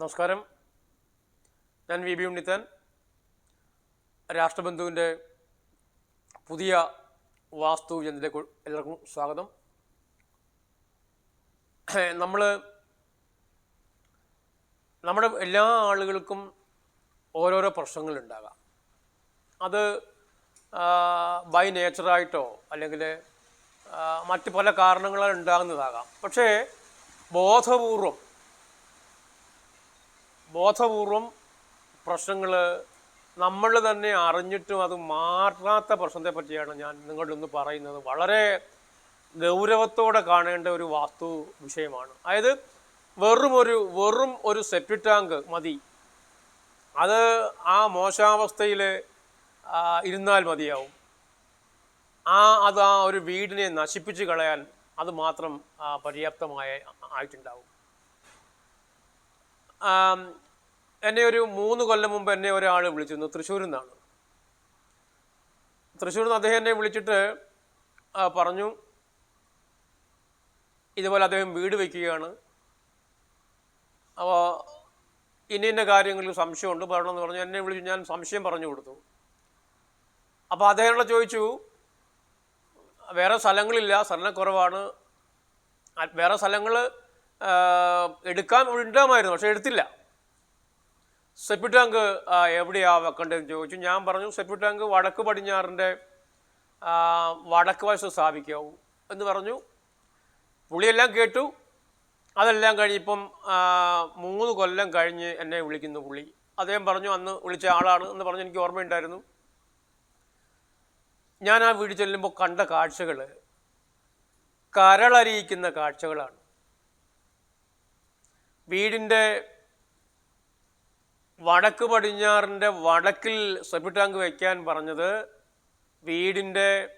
നമസ്കാരം. ഞാൻ V. B. Unnithan. രാഷ്ട്രബന്ധുവിന്റെ പുതിയ വാസ്തു ജനത്തിലേക്ക് എല്ലാവർക്കും സ്വാഗതം. നമ്മൾ നമ്മുടെ എല്ലാ ആളുകൾക്കും ഓരോരോ പ്രശ്നങ്ങളുണ്ടാകാം. അത് ബൈ നേച്ചറായിട്ടോ അല്ലെങ്കിൽ മറ്റ് പല കാരണങ്ങളാൽ ഉണ്ടാകുന്നതാകാം. പക്ഷേ ബോധപൂർവം ബോധപൂർവം പ്രശ്നങ്ങൾ നമ്മൾ തന്നെ അറിഞ്ഞിട്ടും അത് മാറാത്ത പ്രശ്നത്തെ പറ്റിയാണ് ഞാൻ നിങ്ങളുടെ ഒന്ന് പറയുന്നത്. വളരെ ഗൗരവത്തോടെ കാണേണ്ട ഒരു വാസ്തു വിഷയമാണ്. അതായത് വെറും ഒരു വെറും ഒരു സെപ്റ്റി ടാങ്ക് മതി. അത് ആ മോശാവസ്ഥയിൽ ഇരുന്നാൽ മതിയാവും. ആ അത് ആ ഒരു വീടിനെ നശിപ്പിച്ച് കളയാൻ അത് മാത്രം പര്യാപ്തമായ ആയിട്ടുണ്ടാവും. എന്നെ ഒരു മൂന്ന് കൊല്ലം മുമ്പ് എന്നെ ഒരാൾ വിളിച്ചിരുന്നു തൃശ്ശൂരിൽ നിന്നാണ്. തൃശ്ശൂരിൽ നിന്ന് അദ്ദേഹം എന്നെ വിളിച്ചിട്ട് പറഞ്ഞു ഇതുപോലെ അദ്ദേഹം വീട് വയ്ക്കുകയാണ്. അപ്പോൾ ഇന്ന ഇന്ന കാര്യങ്ങളിൽ സംശയമുണ്ട് പറയണമെന്ന് പറഞ്ഞു. എന്നെ വിളിച്ചു ഞാൻ സംശയം പറഞ്ഞു കൊടുത്തു. അപ്പോൾ അദ്ദേഹം ചോദിച്ചു വേറെ സ്ഥലങ്ങളില്ല സ്ഥലക്കുറവാണ് വേറെ സ്ഥലങ്ങൾ എടുക്കാൻ ഉണ്ടാമായിരുന്നു പക്ഷെ എടുത്തില്ല. സെപ്റ്റി ടാങ്ക് എവിടെയാണ് എവിടെയാ വെക്കേണ്ടതെന്ന് ചോദിച്ചു. ഞാൻ പറഞ്ഞു സെപ്റ്റി ടാങ്ക് വടക്ക് പടിഞ്ഞാറിന്റെ വടക്ക് വശത്ത് സ്ഥാപിക്കാവൂ എന്ന് പറഞ്ഞു. പുളിയെല്ലാം കേട്ടു. അതെല്ലാം കഴിഞ്ഞിപ്പം മൂന്ന് കൊല്ലം കഴിഞ്ഞ് എന്നെ വിളിക്കുന്നു പുള്ളി. അദ്ദേഹം പറഞ്ഞു അന്ന് വിളിച്ച ആളാണ് എന്ന് പറഞ്ഞ് എനിക്ക് ഓർമ്മയുണ്ടായിരുന്നു. ഞാൻ ആ വീട് ചെല്ലുമ്പോൾ കണ്ട കാഴ്ചകൾ കരളരിയിക്കുന്ന കാഴ്ചകളാണ്. വീടിന്റെ വടക്ക് പടിഞ്ഞാറിന്റെ വടക്കിൽ സെപ്റ്റ് ടാങ്ക് വയ്ക്കാൻ പറഞ്ഞത് വീടിന്റെ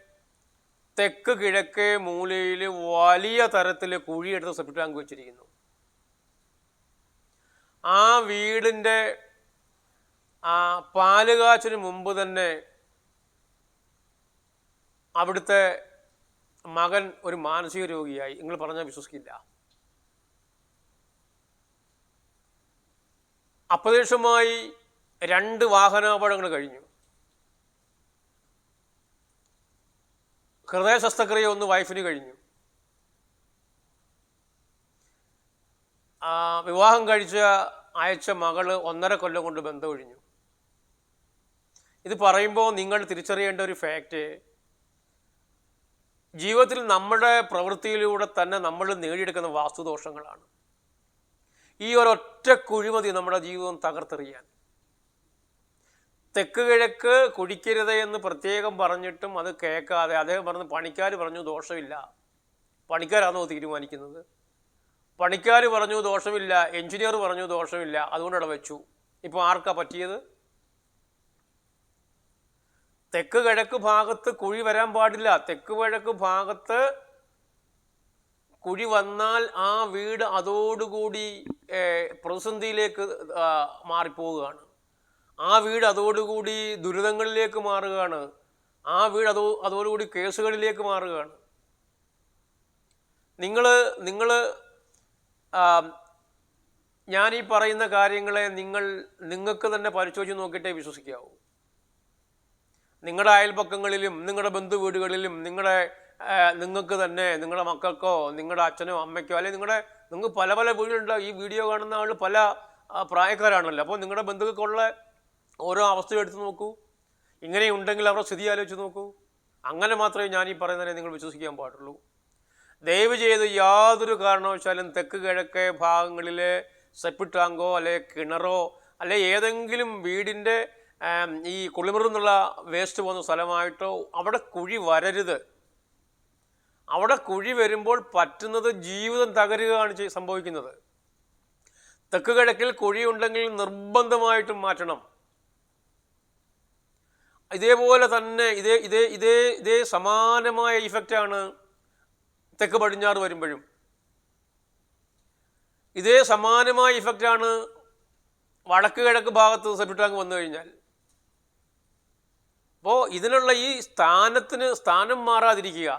തെക്ക് കിഴക്കേ മൂലയിൽ വലിയ തരത്തിൽ കുഴിയെടുത്ത് സെപ്റ്റ് ടാങ്ക് വെച്ചിരിക്കുന്നു. ആ വീടിന്റെ ആ പാലുകാച്ചിന് മുമ്പ് തന്നെ അവിടുത്തെ മകൻ ഒരു മാനസിക രോഗിയായി. നിങ്ങൾ പറഞ്ഞാൽ വിശ്വസിക്കില്ല. അപ്രതീക്ഷമായി രണ്ട് വാഹനാപകടങ്ങൾ കഴിഞ്ഞു. ഹൃദയ ശസ്ത്രക്രിയ ഒന്ന് വൈഫിന് കഴിഞ്ഞു. വിവാഹം കഴിച്ച അയച്ച മകൾ ഒന്നര കൊല്ലം കൊണ്ട് ബന്ധം ഒഴിഞ്ഞു ഇത് പറയുമ്പോൾ നിങ്ങൾ തിരിച്ചറിയേണ്ട ഒരു ഫാക്റ്റ് ജീവിതത്തിൽ നമ്മുടെ പ്രവൃത്തിയിലൂടെ തന്നെ നമ്മൾ നേടിയെടുക്കുന്ന വാസ്തുദോഷങ്ങളാണ്. ഈ ഒരൊറ്റ കുഴിമതി നമ്മുടെ ജീവിതം തകർത്തെറിയാൻ. തെക്ക് കിഴക്ക് കുടിക്കരുത് എന്ന് പ്രത്യേകം പറഞ്ഞിട്ടും അത് കേൾക്കാതെ അദ്ദേഹം പറഞ്ഞു പണിക്കാർ പറഞ്ഞു ദോഷമില്ല. പണിക്കാരാണോ തീരുമാനിക്കുന്നത്? പണിക്കാർ പറഞ്ഞു ദോഷമില്ല എഞ്ചിനീയർ പറഞ്ഞു ദോഷമില്ല അതുകൊണ്ട് അവിടെ വെച്ചു. ഇപ്പോൾ ആർക്കാ പറ്റിയത്? തെക്ക് കിഴക്ക് ഭാഗത്ത് കുഴി വരാൻ പാടില്ല. തെക്ക് കിഴക്ക് ഭാഗത്ത് കുഴി വന്നാൽ ആ വീട് അതോടുകൂടി പ്രതിസന്ധിയിലേക്ക് മാറിപ്പോവുകയാണ്. ആ വീട് അതോടുകൂടി ദുരിതങ്ങളിലേക്ക് മാറുകയാണ്. ആ വീട് അതോ അതോടുകൂടി കേസുകളിലേക്ക് മാറുകയാണ്. നിങ്ങൾ നിങ്ങൾ ഞാൻ ഈ പറയുന്ന കാര്യങ്ങളെ നിങ്ങൾ നിങ്ങൾക്ക് തന്നെ പരിശോധിച്ച് നോക്കിയിട്ടേ വിശ്വസിക്കാവൂ. നിങ്ങളുടെ അയൽപക്കങ്ങളിലും നിങ്ങളുടെ ബന്ധു വീടുകളിലും നിങ്ങളുടെ നിങ്ങൾക്ക് തന്നെ നിങ്ങളുടെ മക്കൾക്കോ നിങ്ങളുടെ അച്ഛനോ അമ്മയ്ക്കോ അല്ലെങ്കിൽ നിങ്ങളുടെ നിങ്ങൾക്ക് പല പല വീടുകളുണ്ട് ഈ വീഡിയോ കാണുന്ന ആൾ പല പ്രായക്കാരാണല്ലോ. അപ്പോൾ നിങ്ങളുടെ ബന്ധുക്കൾക്കുള്ള ഓരോ അവസ്ഥയും എടുത്ത് നോക്കൂ. ഇങ്ങനെയുണ്ടെങ്കിൽ അവരുടെ സ്ഥിതി ആലോചിച്ച് നോക്കൂ. അങ്ങനെ മാത്രമേ ഞാൻ ഈ പറയുന്നതിനെ നിങ്ങൾ വിശ്വസിക്കാൻ പാടുള്ളൂ. ദയവ് ചെയ്ത് യാതൊരു കാരണവശാലും തെക്ക് കിഴക്കേ ഭാഗങ്ങളിലെ സെപ്പിട്ടാങ്കോ ടാങ്കോ അല്ലെ കിണറോ അല്ലെ ഏതെങ്കിലും വീടിന്റെ ഈ കുളിമുറിന്നുള്ള വേസ്റ്റ് പോകുന്ന സ്ഥലമായിട്ടോ അവിടെ കുഴി വരരുത്. അവിടെ കുഴി വരുമ്പോൾ പറ്റുന്നത് ജീവിതം തകരുകയാണ് സംഭവിക്കുന്നത്. തെക്ക് കിഴക്കിൽ കുഴി ഉണ്ടെങ്കിൽ നിർബന്ധമായിട്ടും മാറ്റണം. ഇതേപോലെ തന്നെ ഇതേ ഇതേ ഇതേ ഇതേ സമാനമായ ഇഫക്റ്റാണ് തെക്ക് പടിഞ്ഞാറ് വരുമ്പോഴും. ഇതേ സമാനമായ ഇഫക്റ്റാണ് വടക്ക് കിഴക്ക് ഭാഗത്ത് സെപ്റ്റി വന്നു കഴിഞ്ഞാൽ. അപ്പോൾ ഇതിനുള്ള ഈ സ്ഥാനത്തിന് സ്ഥാനം മാറാതിരിക്കുക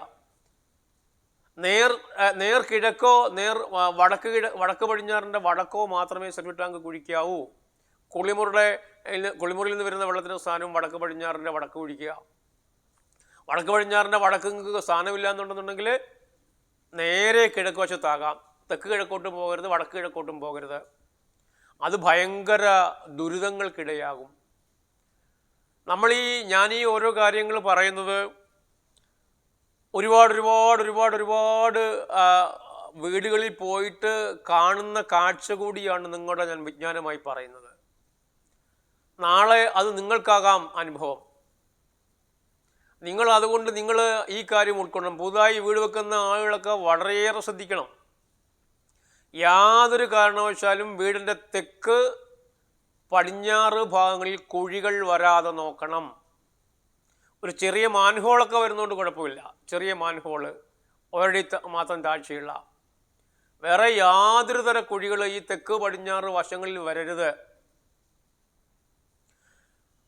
നേർ നേർ കിഴക്കോ നേർ വടക്ക് കിഴ വടക്ക് പടിഞ്ഞാറിന്റെ വടക്കോ മാത്രമേ സെപ്റ്റിക് ടാങ്ക് കുഴിക്കാവൂ. കുളിമുറിയുടെ കുളിമുറിയിൽ നിന്ന് വരുന്ന വെള്ളത്തിന്റെ സ്ഥാനം വടക്ക് പടിഞ്ഞാറിന്റെ വടക്ക് കുഴിക്കുക. വടക്ക് പടിഞ്ഞാറിന്റെ വടക്ക് സ്ഥാനമില്ല എന്നുണ്ടെന്നുണ്ടെങ്കിൽ നേരെ കിഴക്ക് വശത്താകാം. തെക്ക് കിഴക്കോട്ടും പോകരുത് വടക്ക് കിഴക്കോട്ടും പോകരുത്. അത് ഭയങ്കര ദുരിതങ്ങൾക്കിടയാകും. നമ്മൾ ഈ ഞാൻ ഈ ഓരോ കാര്യങ്ങൾ പറയുന്നത് ഒരുപാട് ഒരുപാട് ഒരുപാട് ഒരുപാട് വീടുകളിൽ പോയിട്ട് കാണുന്ന കാഴ്ച കൂടിയാണ് നിങ്ങളുടെ ഞാൻ വിജ്ഞാനമായി പറയുന്നത്. നാളെ അത് നിങ്ങൾക്കാകാം അനുഭവം. നിങ്ങൾ അതുകൊണ്ട് നിങ്ങൾ ഈ കാര്യം ഉൾക്കൊള്ളണം. പുതുതായി വീട് വെക്കുന്ന ആളുകളൊക്കെ വളരെയേറെ ശ്രദ്ധിക്കണം. യാതൊരു കാരണവശാലും വീടിന്റെ തെക്ക് പടിഞ്ഞാറ് ഭാഗങ്ങളിൽ കുഴികൾ വരാതെ നോക്കണം. ഒരു ചെറിയ മാൻഹോളൊക്കെ വരുന്നതുകൊണ്ട് കുഴപ്പമില്ല. ചെറിയ മാൻഹോൾ ഒരടി മാത്രം താഴ്ചയുള്ള. വേറെ യാതൊരു തര കുഴികൾ ഈ തെക്ക് പടിഞ്ഞാറ് വശങ്ങളിൽ വരരുത്.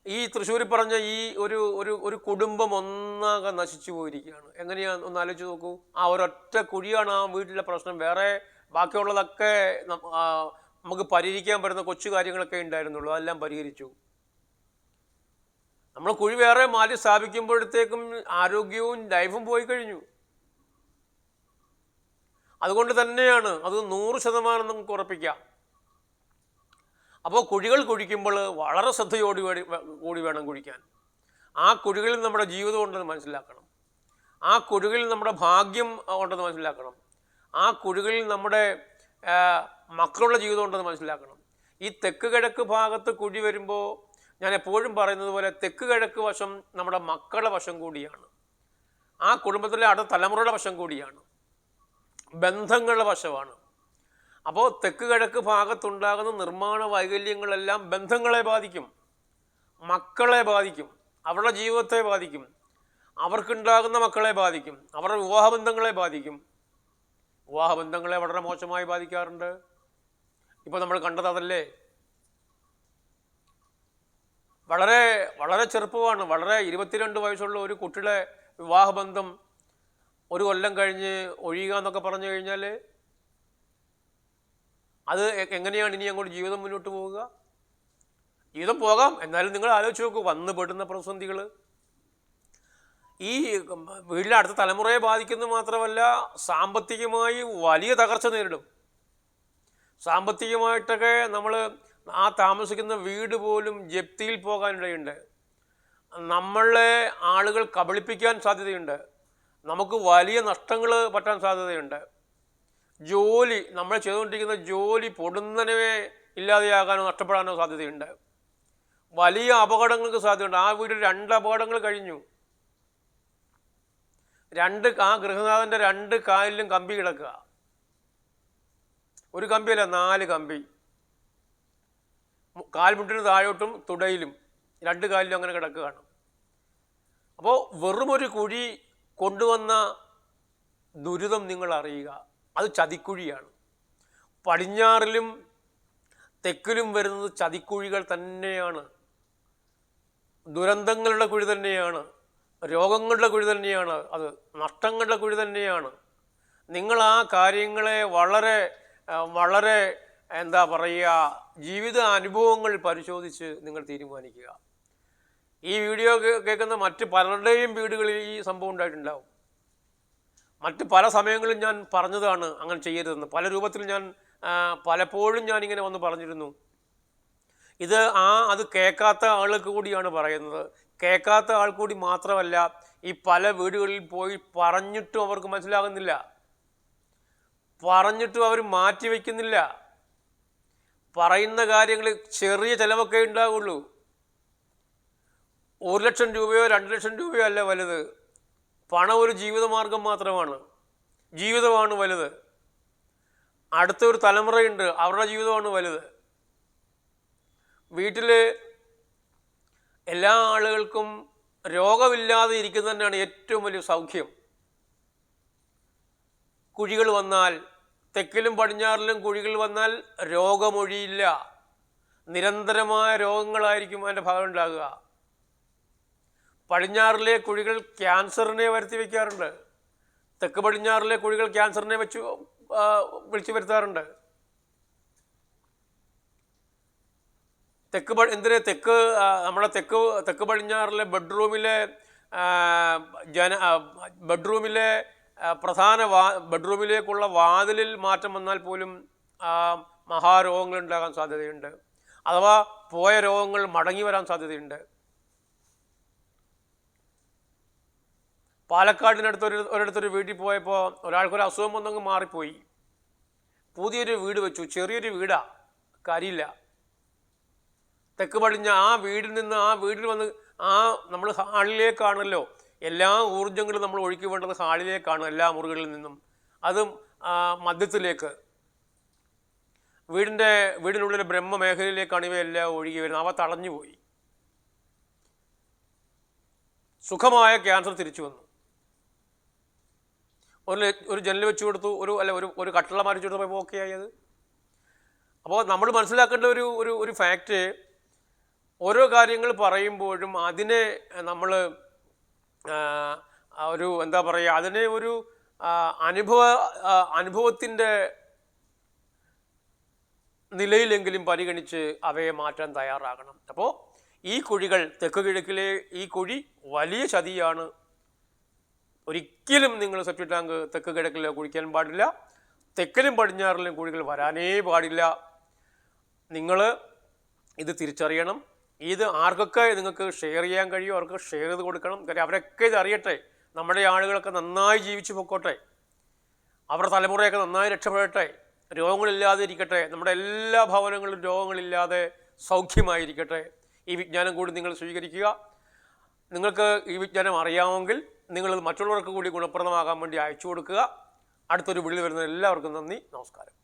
ഈ തൃശ്ശൂർ പറഞ്ഞ ഈ ഒരു ഒരു ഒരു കുടുംബം ഒന്നാകെ നശിച്ചു പോയിരിക്കുകയാണ്. എങ്ങനെയാ ഒന്ന് ആലോചിച്ച് നോക്കൂ. ആ ഒരൊറ്റ കുഴിയാണ് ആ വീട്ടിലെ പ്രശ്നം. വേറെ ബാക്കിയുള്ളതൊക്കെ നമുക്ക് പരിഹരിക്കാൻ പറ്റുന്ന കൊച്ചു കാര്യങ്ങളൊക്കെ ഉണ്ടായിരുന്നുള്ളൂ. അതെല്ലാം പരിഹരിച്ചു. നമ്മൾ കുഴി വേറെ മാറ്റി സ്ഥാപിക്കുമ്പോഴത്തേക്കും ആരോഗ്യവും ലൈഫും പോയി കഴിഞ്ഞു. അതുകൊണ്ട് തന്നെയാണ് അത് നൂറ് ശതമാനം നമുക്ക് ഉറപ്പിക്കാം അപ്പോൾ കുഴികൾ കുഴിക്കുമ്പോൾ വളരെ ശ്രദ്ധയോടി കൂടി വേണം കുഴിക്കാൻ. ആ കുഴികളിൽ നമ്മുടെ ജീവിതം ഉണ്ടെന്ന് മനസ്സിലാക്കണം. ആ കുഴികളിൽ നമ്മുടെ ഭാഗ്യം ഉണ്ടെന്ന് മനസ്സിലാക്കണം. ആ കുഴികളിൽ നമ്മുടെ മക്കളുടെ ജീവിതം ഉണ്ടെന്ന് മനസ്സിലാക്കണം. ഈ തെക്ക് കിഴക്ക് ഭാഗത്ത് കുഴി വരുമ്പോൾ ഞാൻ എപ്പോഴും പറയുന്നത് പോലെ തെക്ക് കിഴക്ക് വശം നമ്മുടെ മക്കളുടെ വശം കൂടിയാണ്. ആ കുടുംബത്തിലെ അടുത്ത തലമുറയുടെ വശം കൂടിയാണ്. ബന്ധങ്ങളുടെ വശമാണ്. അപ്പോൾ തെക്ക് കിഴക്ക് ഭാഗത്തുണ്ടാകുന്ന നിർമ്മാണ വൈകല്യങ്ങളെല്ലാം ബന്ധങ്ങളെ ബാധിക്കും. മക്കളെ ബാധിക്കും. അവരുടെ ജീവിതത്തെ ബാധിക്കും. അവർക്കുണ്ടാകുന്ന മക്കളെ ബാധിക്കും. അവരുടെ വിവാഹബന്ധങ്ങളെ ബാധിക്കും. വിവാഹബന്ധങ്ങളെ വളരെ മോശമായി ബാധിക്കാറുണ്ട്. ഇപ്പോൾ നമ്മൾ കണ്ടത് അതല്ലേ വളരെ വളരെ ചെറുപ്പമാണ്. വളരെ ഇരുപത്തിരണ്ട് വയസ്സുള്ള ഒരു കുട്ടിയുടെ വിവാഹബന്ധം ഒരു കൊല്ലം കഴിഞ്ഞ് ഒഴിയുക എന്നൊക്കെ പറഞ്ഞു കഴിഞ്ഞാൽ അത് എങ്ങനെയാണ് ഇനി അങ്ങോട്ട് ജീവിതം മുന്നോട്ട് പോവുക? ജീവിതം പോകാം. എന്നാലും നിങ്ങൾ ആലോചിച്ച് നോക്കൂ. വന്ന് പെടുന്ന പ്രതിസന്ധികൾ ഈ വീട്ടിലെ അടുത്ത തലമുറയെ ബാധിക്കുന്നത് മാത്രമല്ല സാമ്പത്തികമായി വലിയ തകർച്ച നേരിടും. സാമ്പത്തികമായിട്ടൊക്കെ നമ്മൾ ആ താമസിക്കുന്ന വീട് പോലും ജപ്തിയിൽ പോകാനിടയുണ്ട്. നമ്മളെ ആളുകൾ കബളിപ്പിക്കാൻ സാധ്യതയുണ്ട്. നമുക്ക് വലിയ നഷ്ടങ്ങൾ പറ്റാൻ സാധ്യതയുണ്ട്. ജോലി നമ്മൾ ചെയ്തുകൊണ്ടിരിക്കുന്ന ജോലി പൊടുന്നനവേ ഇല്ലാതെയാകാനോ നഷ്ടപ്പെടാനോ സാധ്യതയുണ്ട്. വലിയ അപകടങ്ങൾക്ക് സാധ്യതയുണ്ട്. ആ വീട്ടിൽ രണ്ട് അപകടങ്ങൾ കഴിഞ്ഞു. രണ്ട് ആ ഗൃഹനാഥന്റെ രണ്ട് കാലിലും കമ്പി കിടക്കുക. ഒരു കമ്പിയല്ല നാല് കമ്പി. കാൽമുട്ടിന് താഴോട്ടും തുടയിലും രണ്ട് കാലിലും അങ്ങനെ കിടക്കുകയാണ്. അപ്പോൾ വെറുമൊരു കുഴി കൊണ്ടുവന്ന ദുരിതം നിങ്ങൾ അറിയുക. അത് ചതിക്കുഴിയാണ്. പടിഞ്ഞാറിലും തെക്കിലും വരുന്നത് ചതിക്കുഴികൾ തന്നെയാണ്. ദുരന്തങ്ങളുടെ കുഴി തന്നെയാണ്. രോഗങ്ങളുടെ കുഴി തന്നെയാണ് അത്. നഷ്ടങ്ങളുടെ കുഴി തന്നെയാണ്. നിങ്ങൾ ആ കാര്യങ്ങളെ വളരെ വളരെ എന്താ പറയുക ജീവിത അനുഭവങ്ങൾ പരിശോധിച്ച് നിങ്ങൾ തീരുമാനിക്കുക. ഈ വീഡിയോ കേൾക്കുന്ന മറ്റ് പലരുടെയും വീടുകളിൽ ഈ സംഭവം ഉണ്ടായിട്ടുണ്ടാവും. മറ്റ് പല സമയങ്ങളിലും ഞാൻ പറഞ്ഞതാണ് അങ്ങനെ ചെയ്യരുതെന്ന്. പല രൂപത്തിൽ ഞാൻ പലപ്പോഴും ഞാൻ ഇങ്ങനെ വന്ന് പറഞ്ഞിരുന്നു. ഇത് ആ അത് കേൾക്കാത്ത ആൾക്ക് കൂടിയാണ് പറയുന്നത്. കേൾക്കാത്ത ആൾ കൂടി മാത്രമല്ല ഈ പല വീടുകളിൽ പോയി പറഞ്ഞിട്ടും അവർക്ക് മനസ്സിലാകുന്നില്ല. പറഞ്ഞിട്ടും അവർ മാറ്റി വയ്ക്കുന്നില്ല പറയുന്ന കാര്യങ്ങൾ ചെറിയ ചിലവൊക്കെ ഉണ്ടാവുള്ളൂ. ഒരു ലക്ഷം രൂപയോ രണ്ട് ലക്ഷം രൂപയോ അല്ല വലുത്. പണം ഒരു ജീവിതമാർഗം മാത്രമാണ്. ജീവിതമാണ് വലുത്. അടുത്തൊരു തലമുറയുണ്ട് അവരുടെ ജീവിതമാണ് വലുത്. വീട്ടിൽ എല്ലാ ആളുകൾക്കും രോഗമില്ലാതെ ഇരിക്കുന്നത് തന്നെയാണ് ഏറ്റവും വലിയ സൗഖ്യം. കുഴികൾ വന്നാൽ തെക്കിലും പടിഞ്ഞാറിലും കുഴികൾ വന്നാൽ രോഗമൊഴിയില്ല. നിരന്തരമായ രോഗങ്ങളായിരിക്കും അതിന്റെ ഭാഗം ഉണ്ടാകുക. പടിഞ്ഞാറിലെ കുഴികൾ ക്യാൻസറിനെ വരുത്തി വയ്ക്കാറുണ്ട് തെക്ക് പടിഞ്ഞാറിലെ കുഴികൾ ക്യാൻസറിനെ വെച്ച് വിളിച്ചു വരുത്താറുണ്ട്. തെക്ക് എന്തിന് തെക്ക് നമ്മുടെ തെക്ക് തെക്ക് പടിഞ്ഞാറിലെ ബെഡ്റൂമിലെ ജന ബെഡ്റൂമിലെ പ്രധാന വാ ബെഡ്റൂമിലേക്കുള്ള വാതിലിൽ മാറ്റം വന്നാൽ പോലും മഹാരോഗങ്ങൾ ഉണ്ടാകാൻ സാധ്യതയുണ്ട്. അഥവാ പോയ രോഗങ്ങൾ മടങ്ങി വരാൻ സാധ്യതയുണ്ട്. പാലക്കാടിനടുത്ത് ഒരു ഒരിടത്തൊരു വീട്ടിൽ പോയപ്പോൾ ഒരാൾക്കൊരു അസുഖം വന്നങ്ങ് മാറിപ്പോയി. പുതിയൊരു വീട് വെച്ചു. ചെറിയൊരു വീടാ. കാര്യമില്ല. തെക്ക് പടിഞ്ഞ ആ വീടിൽ നിന്ന് ആ വീട്ടിൽ വന്ന് ആ നമ്മൾ ഹാളിലേക്കാണല്ലോ എല്ലാ ഊർജങ്ങളും നമ്മൾ ഒഴുക്കി വേണ്ടത് ഹാളിലേക്കാണ് എല്ലാ മുറികളിൽ നിന്നും. അതും മദ്യത്തിലേക്ക് വീടിന്റെ വീടിനുള്ളിലെ ബ്രഹ്മമേഖലയിലേക്കാണ് ഇവയെല്ലാം ഒഴുകി വരുന്നത്. അവ തളഞ്ഞുപോയി സുഖമായ ക്യാൻസർ തിരിച്ചു വന്നു. ഒരു ഒരു ജനൽ വെച്ചു കൊടുത്തു ഒരു അല്ല ഒരു ഒരു കട്ടള മറിച്ചു കൊടുത്തപ്പോൾ ഓക്കെ ആയത്. അപ്പോൾ നമ്മൾ മനസ്സിലാക്കേണ്ട ഒരു ഒരു ഒരു ഫാക്റ്റ് ഓരോ കാര്യങ്ങൾ പറയുമ്പോഴും അതിനെ നമ്മൾ ഒരു എന്താ പറയുക അതിനെ ഒരു അനുഭവ അനുഭവത്തിന്റെ നിലയിലെങ്കിലും പരിഗണിച്ച് അവയെ മാറ്റാൻ തയ്യാറാകണം. അപ്പോൾ ഈ കുഴികൾ തെക്ക് കിഴക്കിലെ ഈ കുഴി വലിയ ചതിയാണ്. ഒരിക്കലും നിങ്ങൾ സെപ്റ്റി ടാങ്ക് തെക്ക് കിഴക്കിൽ കുഴിക്കാൻ പാടില്ല. തെക്കിലും പടിഞ്ഞാറിലും കുഴികൾ വരാനേ പാടില്ല. നിങ്ങൾ ഇത് തിരിച്ചറിയണം. ഇത് ആർക്കൊക്കെ നിങ്ങൾക്ക് ഷെയർ ചെയ്യാൻ കഴിയും അവർക്ക് ഷെയർ ചെയ്ത് കൊടുക്കണം. കാര്യം അവരൊക്കെ ഇത് അറിയട്ടെ. നമ്മുടെ ആളുകളൊക്കെ നന്നായി ജീവിച്ചു പൊക്കോട്ടെ. അവരുടെ തലമുറയൊക്കെ നന്നായി രക്ഷപ്പെടട്ടെ. രോഗങ്ങളില്ലാതെ ഇരിക്കട്ടെ നമ്മുടെ എല്ലാ ഭവനങ്ങളിലും രോഗങ്ങളില്ലാതെ സൗഖ്യമായിരിക്കട്ടെ. ഈ വിജ്ഞാനം കൂടി നിങ്ങൾ സ്വീകരിക്കുക. നിങ്ങൾക്ക് ഈ വിജ്ഞാനം അറിയാമെങ്കിൽ നിങ്ങളത് മറ്റുള്ളവർക്ക് കൂടി ഗുണപ്രദമാകാൻ വേണ്ടി അയച്ചു കൊടുക്കുക. അടുത്തൊരു വിളി വരുന്ന എല്ലാവർക്കും നന്ദി. നമസ്കാരം.